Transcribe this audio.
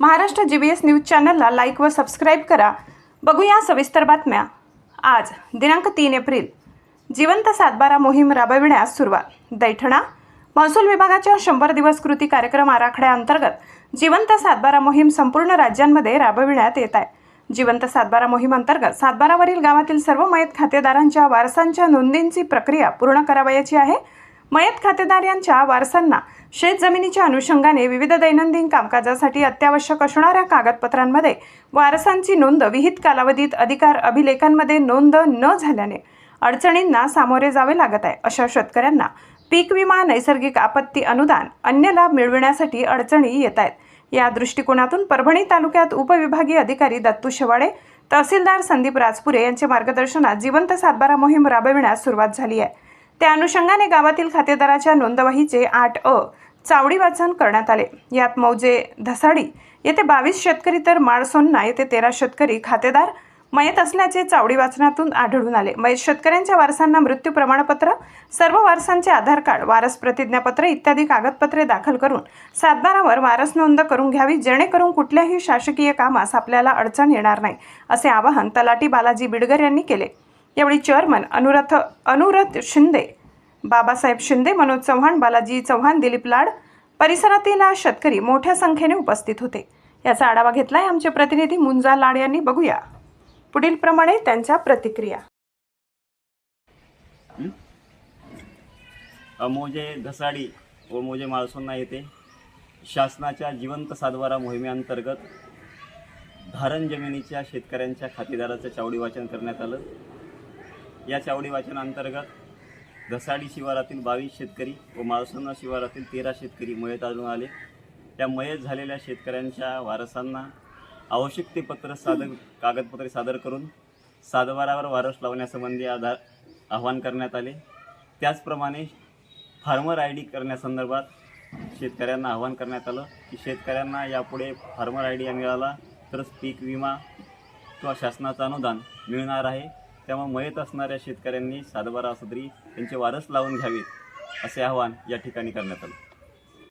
Maharashtra G B S news चॅनलला like व subscribe करा. बघूया सविस्तर बातम्या. आज दिनांक तीन एप्रिल जिवंत सातबारा मोहीम राबविण्यास सुरुवात. दैठणा महसूल विभागाच्या शंभर दिवस कृती कार्यक्रम आराखड्याअंतर्गत जिवंत सातबारा मोहीम संपूर्ण राज्यांमध्ये राबविण्यात येत आहे. जिवंत सातबारा मोहीम अंतर्गत सातबारावरील गावातील सर्व मयत खातेदारांच्या वारसांच्या नोंदींची प्रक्रिया पूर्ण करावयाची आहे. मयत खातेदार यांच्या वारसांना शेत जमिनीच्या अनुषंगाने विविध दैनंदिन कामकाजासाठी अत्यावश्यक असणाऱ्या कागदपत्रांमध्ये वारसांची नोंद विहित कालावधीत अधिकार अभिलेखांमध्ये नोंद न झाल्याने अडचणींना सामोरे जावे लागत आहे. अशा शेतकऱ्यांना पीक विमा नैसर्गिक आपत्ती अनुदान अन्य लाभ मिळविण्यासाठी अडचणी येत आहेत. या दृष्टिकोनातून परभणी तालुक्यात उपविभागीय अधिकारी दत्तू शेवाडे तहसीलदार संदीप राजपुरे यांच्या मार्गदर्शनात जिवंत सातबारा मोहीम राबविण्यास सुरुवात झाली आहे. त्या अनुषंगाने गावातील खातेदाराच्या नोंदवहीचे आठ अ चावडी वाचन करण्यात आले. यात मौजे धसाडी येथे बावीस शेतकरी तर माळसोन्ना येथे तेरा शेतकरी खातेदार मयत असल्याचे चावडी वाचनातून आढळून आले. मयत शेतकऱ्यांच्या वारसांना मृत्यू प्रमाणपत्र सर्व वारसांचे आधार कार्ड वारस प्रतिज्ञापत्र इत्यादी कागदपत्रे दाखल करून सातबारावर वारस नोंद करून घ्यावी जेणेकरून कुठल्याही शासकीय कामास आपल्याला अडचण येणार नाही असे आवाहन तलाटी बालाजी बिडगर यांनी केले. यावेळी चेअरमन अनुरथ अनुरथ शिंदे बाबासाहेब शिंदे मनोज चव्हाण बालाजी चव्हाण दिलीप लाड परिसरातील शेतकरी मोठ्या संख्येने उपस्थित होते. याचा आढावा घेतलाय आमचे प्रतिनिधी मुंजा लाड यांनी. बघूया. पुढील प्रमाणे त्यांच्या प्रतिक्रिया. मोजे धसाडी व मोजे माळसोन्ना येथे शासनाच्या जिवंत सातबारा मोहिमेअंतर्गत धारण जमिनीच्या शेतकऱ्यांच्या खातेदाराचं चावडी वाचन करण्यात आलं. या चावडी वाचनाअंतर्गत धसाडी शिवारातील बावीस शेतकरी व माळसोन्ना शिवारातील तेरा शेतकरी मयत आढळून आले. त्या मयत झालेल्या शेतकऱ्यांच्या वारसांना आवश्यक ते पत्र सादर कागदपत्रे सादर करून सातबारावर वारस लावण्यासंबंधी आधार आवाहन करण्यात आले. त्याचप्रमाणे फार्मर आय डी करण्यासंदर्भात शेतकऱ्यांना आवाहन करण्यात आलं की शेतकऱ्यांना यापुढे फार्मर आय डी मिळाला तरच पीक विमा किंवा शासनाचं अनुदान मिळणार आहे. तेव्हा मयत असणाऱ्या शेतकऱ्यांनी सातबारा असं तरी त्यांचे वारस लावून घ्यावेत असे आवाहन या ठिकाणी करण्यात आलं.